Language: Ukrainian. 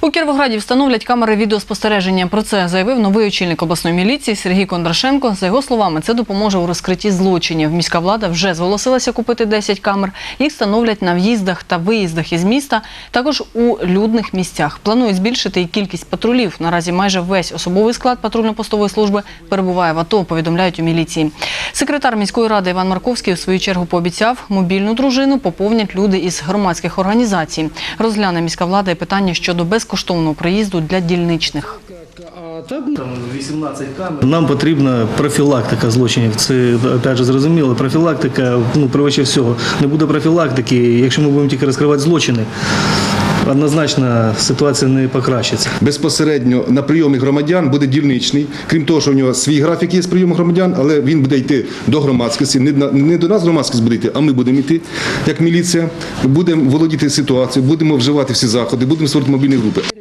У Кіровограді встановлять камери відеоспостереження. Про це заявив новий очільник обласної міліції Сергій Кондрашенко. За його словами, це допоможе у розкритті злочинів. Міська влада вже зголосилася купити 10 камер. Їх встановлять на в'їздах та виїздах із міста, також у людних місцях. Планують збільшити і кількість патрулів. Наразі майже весь особовий склад патрульно-постової служби перебуває в АТО, повідомляють у міліції. Секретар міської ради Іван Марковський у свою чергу пообіцяв, мобільну дружину поповнять люди із громадських організацій. Розгляне міська влада і питання щодо безкоштовного проїзду для дільничних. Там 18 камер. Нам потрібна профілактика злочинів. Це опять же зрозуміло. Профілактика ну превище всього. Не буде профілактики, якщо ми будемо тільки розкривати злочини. Однозначно ситуація не покращиться. Безпосередньо на прийомі громадян буде дільничний, крім того, що в нього свій графік є з прийому громадян, але він буде йти до громадськості. Не, до нас громадськість буде йти, а ми будемо йти як міліція. Будемо володіти ситуацією, будемо вживати всі заходи, будемо створити мобільні групи.